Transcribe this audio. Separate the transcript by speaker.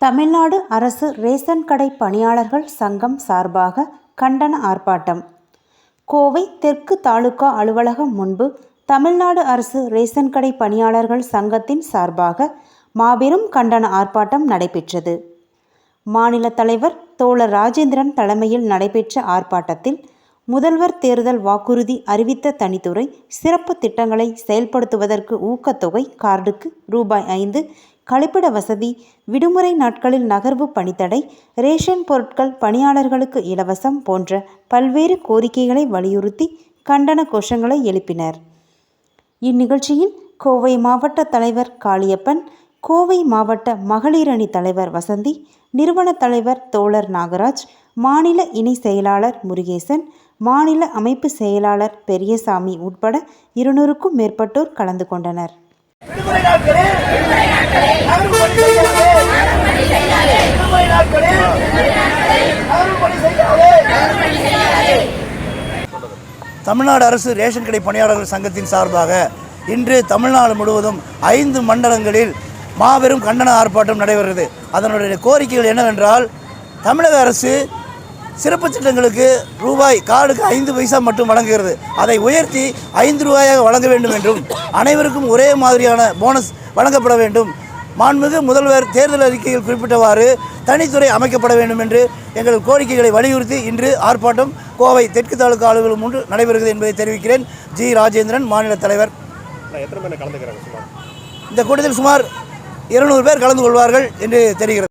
Speaker 1: தமிழ்நாடு அரசு ரேஷன் கடை பணியாளர்கள் சங்கம் சார்பாக கண்டன ஆர்ப்பாட்டம். கோவை தெற்கு தாலுகா அலுவலகம் முன்பு தமிழ்நாடு அரசு ரேஷன் கடை பணியாளர்கள் சங்கத்தின் சார்பாக மாபெரும் கண்டன ஆர்ப்பாட்டம் நடைபெற்றது. மாநில தலைவர் தோழர் ராஜேந்திரன் தலைமையில் நடைபெற்ற ஆர்ப்பாட்டத்தில் முதல்வர் தேர்தல் வாக்குறுதி அறிவித்த தனித்துறை சிறப்பு திட்டங்களை செயல்படுத்துவதற்கு ஊக்கத்தொகை கார்டுக்கு ரூபாய் ஐந்து கழிப்பிட வசதி விடுமுறை நாட்களில் நகர்வு பணித்தடை ரேஷன் பொருட்கள் பணியாளர்களுக்கு இலவசம் போன்ற பல்வேறு கோரிக்கைகளை வலியுறுத்தி கண்டன கோஷங்களை எழுப்பினர். இந்நிகழ்ச்சியில் கோவை மாவட்ட தலைவர் காளியப்பன் கோவை மாவட்ட மகளிர் அணி தலைவர் வசந்தி நிறுவன தலைவர் தோழர் நாகராஜ் மாநில இணை செயலாளர் முருகேசன் மாநில அமைப்பு செயலாளர் பெரியசாமி உட்பட இருநூறுக்கும் மேற்பட்டோர் கலந்து கொண்டனர்
Speaker 2: விடுமுறை நாட்களில் நகர்வு பணி செய்யாதே விடுமுறை நாட்களில் நகர்வு பணி செய்யாதே
Speaker 3: தமிழ்நாடு அரசு ரேஷன் கடை பணியாளர்கள் சங்கத்தின் சார்பாக இன்று தமிழ்நாடு முழுவதும் ஐந்து மண்டலங்களில் மாபெரும் கண்டன ஆர்ப்பாட்டம் நடைபெறுகிறது. அதனுடைய கோரிக்கைகள் என்னவென்றால் தமிழக அரசு சிறப்பு திட்டங்களுக்கு ரூபாய் கார்டுக்கு ஐந்து பைசா மட்டும் வழங்குகிறது. அதை உயர்த்தி ஐந்து ரூபாயாக வழங்க வேண்டும் என்றும் அனைவருக்கும் ஒரே மாதிரியான போனஸ் வழங்கப்பட வேண்டும். மாண்புமிகு முதல்வர் தேர்தல் அறிக்கையில் குறிப்பிட்டவாறு தனித்துறை அமைக்கப்பட வேண்டும் என்று எங்கள் கோரிக்கைகளை வலியுறுத்தி இன்று ஆர்ப்பாட்டம் கோவை தெற்கு தாலுகா அலுவலகம் முன்பு நடைபெறுகிறது என்பதை தெரிவிக்கிறேன். ஜி. ராஜேந்திரன் மாநில தலைவர். இந்த கூட்டத்தில் சுமார் இருநூறு பேர் கலந்து கொள்வார்கள் என்று தெரிகிறது.